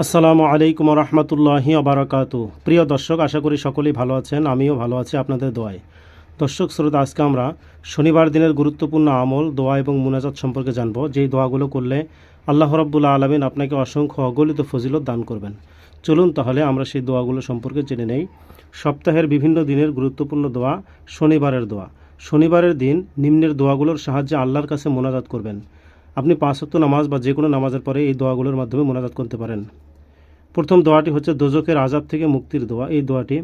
আসসালামু আলাইকুম রহমতুল্লাহি আবরাকাতু প্রিয় দর্শক, আশা করি সকলেই ভালো আছেন, আমিও ভালো আছি আপনাদের দোয়ায়। দর্শক শ্রোতা, আজকে আমরা শনিবার দিনের গুরুত্বপূর্ণ আমল, দোয়া এবং মুনাজাত সম্পর্কে জানব। যেই দোয়াগুলো করলে আল্লাহ রব্বুল্লা আলমিন আপনাকে অসংখ্য অগলিত ফজিলত দান করবেন। চলুন তাহলে আমরা সেই দোয়াগুলো সম্পর্কে জেনে নেই। সপ্তাহের বিভিন্ন দিনের গুরুত্বপূর্ণ দোয়া, শনিবারের দোয়া। শনিবারের দিন নিম্নের দোয়াগুলোর সাহায্যে আল্লাহর কাছে মোনাজাত করবেন। আপনি পাঁচ ওয়াক্ত নামাজ বা যে কোনো নামাজের পরে এই দোয়াগুলোর মাধ্যমে মোনাজাত করতে পারেন। প্রথম দোয়াটি হচ্ছে দোজকের আজাব থেকে মুক্তির দোয়া। এই দোয়াটি,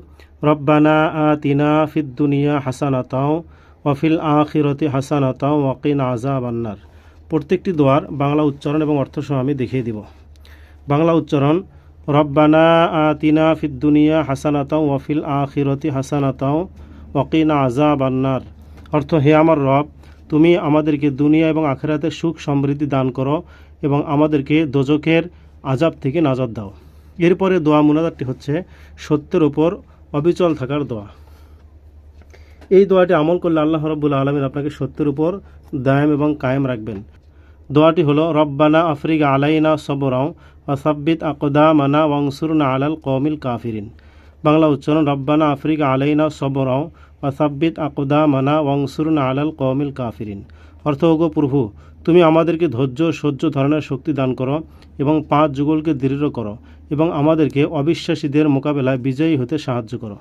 রব্বানা আতিনা ফিদ দুনিয়া হাসানাতাও ওয়াফিল আখিরতি হাসানাতাও ওয়াকিন আজাব আন্নার প্রত্যেকটি দোয়ার বাংলা উচ্চারণ এবং অর্থসহ আমি দেখিয়ে দিব। বাংলা উচ্চারণ, রব্বানা আতিনা ফিদ দুনিয়া হাসানাতাও ওয়াফিল আখিরতি হাসানাতাও ওয়াকিন আজাব আন্নার অর্থ, হে আমার রব তুমি আমাদেরকে দুনিয়া এবং আখেরাতে সুখ সমৃদ্ধি দান করো এবং আমাদেরকে দোজকের আজাব থেকে নাজাদ দাও। এরপরে দোয়া মুনাজাতটি হচ্ছে সত্যের উপর অবিচল থাকার দোয়া। এই দোয়াটি আমল করলে আল্লাহ রব্বুল আলমিন আপনাকে সত্যের উপর দায়াম এবং কায়েম রাখবেন। দোয়াটি হলো, রব্বানা আফরিক আলাইনা সবরাও ওয়াসাব্বিত আকদা মানা ওয়াংসুরনা আলাল কৌমিল কাফিরিন। বাংলা উচ্চারণ, রব্বানা আফরিক আলাইনা সবরাও ওয়াসাব্বিত আকদা মানা ওয়াংসুরনা আলাল কৌমিল কাফিরিন। অর্থ ওগো প্রভু, তুমি আমাদেরকে ধৈর্য, সহ্য ধরনের শক্তি দান করো এবং পাঁচ যুগলকে দৃঢ় করো এবং আমাদেরকে অবিশ্বাসীদের মোকাবেলায় বিজয়ী হতে সাহায্য করো।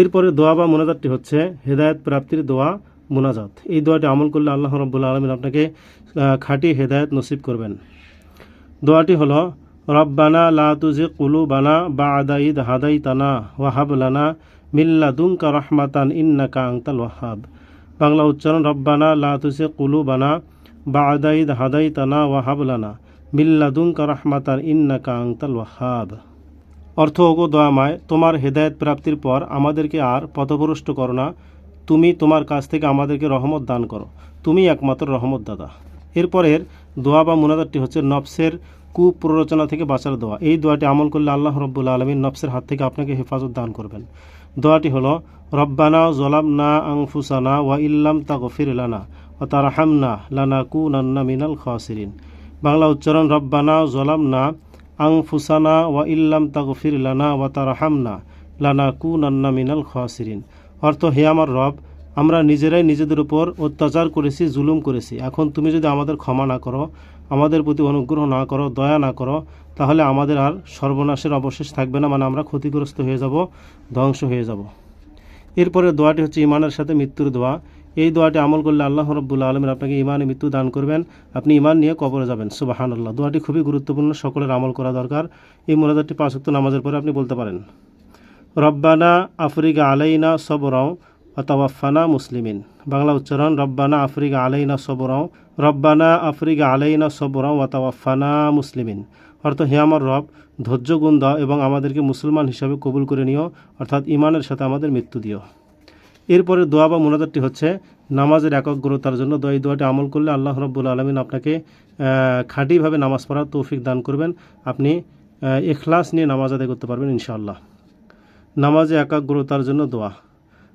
এরপরে দোয়া বা মোনাজাতটি হচ্ছে, হেদায়ত প্রাপ্তির দোয়া, মোনাজাত। এই দোয়াটি আমল করলে আল্লাহ রব্বুল্লা আলমিন আপনাকে খাঁটি হেদায়ত নসিব করবেন। দোয়াটি হলো রব্বানা লা তুজি কুলু বানা বা আদাইদ হাদাই তানা ওয়াহাব লানা মিল্লাদুঙ্কা রহমাতান ইন্নাকা আংতাল ওয়াহাব। বাংলা উচ্চারণ, রব্বানা লা কুলু বানা বা আদাইদ হাদাই তানা ওয়াহাব লানা মিল্লাদুঙ্কা রহমাতান ইন্নাকা আংতাল ওয়াহাব। অর্থ, ওগো দয়াময়, তোমার হেদায়েত প্রাপ্তির পর আমাদেরকে আর পথভ্রষ্ট করো না। তুমি তোমার কাছ থেকে আমাদেরকে রহমত দান করো। তুমি একমাত্র রহমত দাদা এরপরের দোয়া বা মুনাদারটি হচ্ছে নফসের কুপ্ররোচনা থেকে বাঁচার দোয়া। এই দোয়াটি আমল করলে আল্লাহ রব্বুল আলমিন নফসের হাত থেকে আপনাকে হেফাজত দান করবেন। দোয়াটি হলো, রব্বানা জলাম না আংফুসানা ওয়া ইল্লাম তা গফির লানা ও তারাহামনা লানা কু নান্না মিনাল খাসিরিন। বাংলা উচ্চারণ, রব্বানা জলাম না আংফুসানা ওয়া ইল্লাম তাগফির লানা ওয়া তারহামনা লানা কু নান্না মিনাল খাসিরিন। অর্থ, হে আমার রব আমরা নিজেরাই নিজেদের উপর অত্যাচার করেছি, জুলুম করেছি। এখন তুমি যদি আমাদের ক্ষমা না করো, আমাদের প্রতি অনুগ্রহ না করো, দয়া না করো, তাহলে আমাদের আর সর্বনাশের অবশেষ থাকবে না মানে আমরা ক্ষতিগ্রস্ত হয়ে যাব, ধ্বংস হয়ে যাব। এরপরে দোয়াটি হচ্ছে ইমানের সাথে মৃত্যুর দোয়া। এই দোয়াটি আমল করলে আল্লাহ রব্বুল্লা আলমিন আপনাকে ইমানে মৃত্যু দান করবেন। আপনি ইমান নিয়ে কবরে যাবেন সুবাহান আল্লাহ দোয়াটি খুবই গুরুত্বপূর্ণ, সকলের আমল করা দরকার। এই মোনাজাতটি পাঁচক্ত নামাজের পরে আপনি বলতে পারেন। রব্বানা আফরিকা আলাইনা সবরাও অতাওয়াফানা মুসলিমিন। বাংলা উচ্চারণ, রব্বানা আফ্রিকা আলাইনা সবরাও রব্বানা আফরিকা আলাইনা সবরাও অতাওয়াফানা মুসলিমিন। অর্থ, হে আমার রব, ধৈর্য, গুণ দাও এবং আমাদেরকে মুসলমান হিসাবে কবুল করে নিও, অর্থাৎ ইমানের সাথে আমাদের মৃত্যু দিও। এরপরে দোয়া বা মোনাজাতটি হচ্ছে, নামাজের একাগ্রতার জন্য এই দোয়াটি আমল করলে আল্লাহ রব্বুল আলমিন আপনাকে খাঁটিভাবে নামাজ পড়ার তৌফিক দান করবেন। আপনি এখলাস নিয়ে নামাজ আদায় করতে পারবেন ইনশাআল্লাহ। নামাজে একাগ্রতার জন্য দোয়া।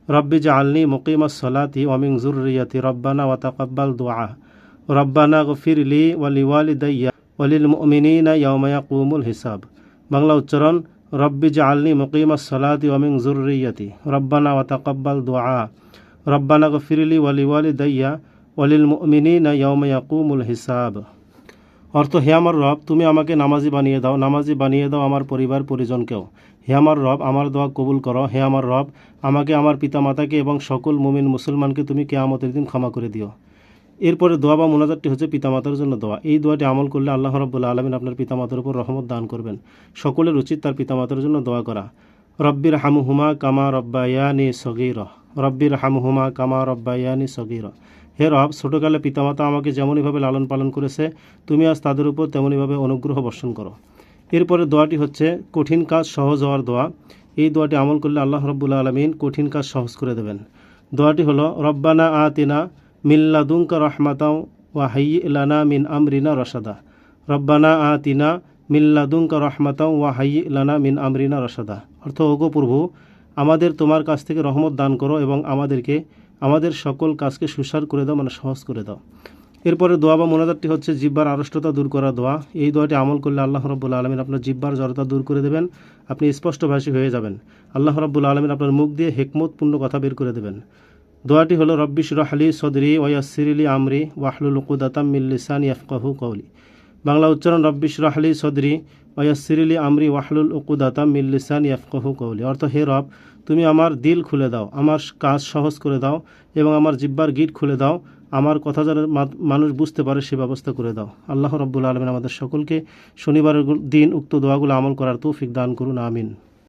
রব্বি জাআলনি মুকিমাস সলাতি ওয়ামিং জুররিয়াতি রব্বানা ওয়া তাকাব্বাল দোয়া রব্বানা গফির লি ওয়ালি ওয়ালিদাইয়া ওয়ালিল মুমিনিনা ইয়াউমা ইয়াকুমুল হিসাব বাংলা উচ্চারণ রব্বি জাআলনি মুকিমাস সলাতি ওয়ামিং জুররিয়াতি রব্বানা ওয়া তাকাব্বাল দোয়া রব্বানা গফির লি ওয়ালি ওয়ালিদাইয়া ওয়ালিল মুমিনিনা ইয়াউমা ইয়াকুমুল হিসাব অর্থ, হে আমার রব, তুমি আমাকে নামাজি বানিয়ে দাও। নামাজি বানিয়ে দাও আমার পরিবার, পরিজনকেও। হে আমার রব, আমার দোয়া কবুল করো। হে আমার রব, আমাকে, আমার পিতামাতাকে এবং সকল মুমিন মুসলমানকে তুমি কেয়ামতের দিন ক্ষমা করে দিও। এরপরে দোয়া বা মোনাজাতটি হচ্ছে পিতামাতার জন্য দোয়া। এই দোয়াটি আমল করলে আল্লাহ রব্বুল্লা আলমিন আপনার পিতামাতার উপর রহমত দান করবেন। সকলের উচিত তার পিতামাতার জন্য দোয়া করা। রব্বির হামুহুমা কামা রব্বায়ানি সগির। রব্বির হামুহুমা কামা রব্বায়ানি সগির। হে রব, ছোটোকালে পিতামাতা আমাকে যেমনইভাবে লালন পালন করেছে, তুমি আজ তাদের উপর তেমনইভাবে অনুগ্রহ বর্ষণ করো। এরপরে দোয়াটি হচ্ছে, কঠিন কাজ সহজ হওয়ার দোয়া। এই দোয়াটি আমল করলে আল্লাহ রব্বুল্লা আলমিন কঠিন কাজ সহজ করে দেবেন। দোয়াটি হলো, রব্বানা আতিনা মিল্লাদুঙ্কা রহমাতাও ওয়া হাই লানা মিন আমরিনা রসাদা রব্বানা আতিনা মিল্লাদুঙ্কা রহমাতাও ওয়া হাই লানা মিন আমরিনা রসাদা অর্থ ওগো প্রভু, আমাদের তোমার কাছ থেকে রহমত দান করো এবং আমাদেরকে, আমাদের সকল কাজকে সুসার করে দাও মানে সহজ করে দাও। এরপরে দোয়া বা মোনাজাতটি হচ্ছে জিব্বার আড়ষ্টতা দূর করা দোয়া। এই দোয়াটি আমল করলে আল্লাহ রব্বুল আলমিন আপনার জিব্বার জড়তা দূর করে দেবেন, আপনি স্পষ্টভাষী হয়ে যাবেন। আল্লাহ রব্বুল আলমিন আপনার মুখ দিয়ে হেকমতপূর্ণ কথা বের করে দেবেন। দোয়াটি হলো রব্বিশ রাহলি সদরি ওয়াসিরিলি আমরি ওয়াহলুল কুদাতাম মিল্লিসান ইয়াফকাহু কৌলি বাংলা উচ্চারণ রব্বিশ রাহলি সদরি ওয়াসিরিলি আমরি ওয়াহলুল উকুদাতাম মিল্লিসান ইয়াফকাহু কৌলি অর্থ, হে রব তুমি আমার দিল খুলে দাও, আমার কাজ সহজ করে দাও এবং আমার জিব্বার গিট খুলে দাও। আমার কথা যেন মানুষ বুঝতে পারে, সে ব্যবস্থা করে দাও। আল্লাহ রব্বুল আলমিন আমাদের সকলকে শনিবারের দিন উক্ত দোয়াগুলো আমল করার তৌফিক দান করুন, আমিন।